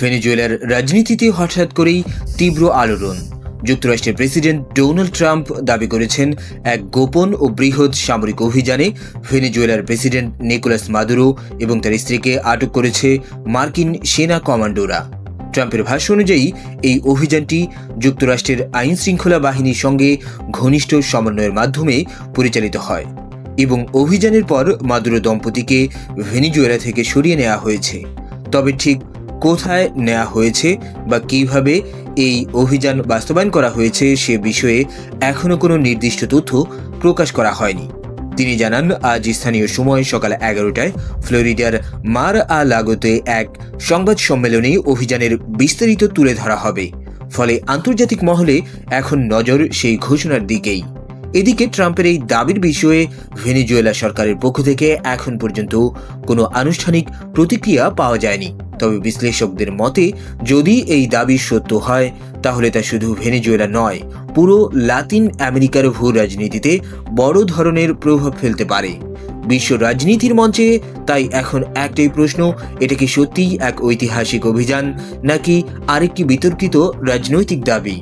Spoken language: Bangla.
ভেনেজুয়েলার রাজনীতিতে হঠাৎ করেই তীব্র আলোড়ন। যুক্তরাষ্ট্রের প্রেসিডেন্ট ডোনাল্ড ট্রাম্প দাবি করেছেন, এক গোপন ও বৃহৎ সামরিক অভিযানে ভেনেজুয়েলার প্রেসিডেন্ট নিকোলাস মাদুরো এবং তার স্ত্রীকে আটক করেছে মার্কিন সেনা কমান্ডোরা। ট্রাম্পের ভাষ্য অনুযায়ী, এই অভিযানটি যুক্তরাষ্ট্রের আইন শৃঙ্খলা বাহিনীর সঙ্গে ঘনিষ্ঠ সমন্বয়ের মাধ্যমে পরিচালিত হয় এবং অভিযানের পর মাদুরো দম্পতিকে ভেনিজুয়েলা থেকে সরিয়ে নেওয়া হয়েছে। তবে ঠিক কোথায় নেওয়া হয়েছে বা কীভাবে এই অভিযান বাস্তবায়ন করা হয়েছে সে বিষয়ে এখনও কোনো নির্দিষ্ট তথ্য প্রকাশ করা হয়নি। তিনি জানান, আজ স্থানীয় সময় সকাল এগারোটায় ফ্লোরিডার মার আ লাগোতে এক সংবাদ সম্মেলনে অভিযানের বিস্তারিত তুলে ধরা হবে। ফলে আন্তর্জাতিক মহলে এখন নজর সেই ঘোষণার দিকেই। এদিকে ট্রাম্পের এই দাবির বিষয়ে ভেনেজুয়েলা সরকারের পক্ষ থেকে এখন পর্যন্ত কোনো আনুষ্ঠানিক প্রতিক্রিয়া পাওয়া যায়নি। তবে বিশ্লেষকদের মতে, যদি এই দাবি সত্য হয়, তাহলে তা শুধু ভেনেজুয়েলা নয়, পুরো লাতিন আমেরিকার ভূ রাজনীতিতে বড় ধরনের প্রভাব ফেলতে পারে। বিশ্ব রাজনীতির মঞ্চে তাই এখন একটাই প্রশ্ন, এটা কি সত্যিই এক ঐতিহাসিক অভিযান, নাকি আরেকটি বিতর্কিত রাজনৈতিক দাবি?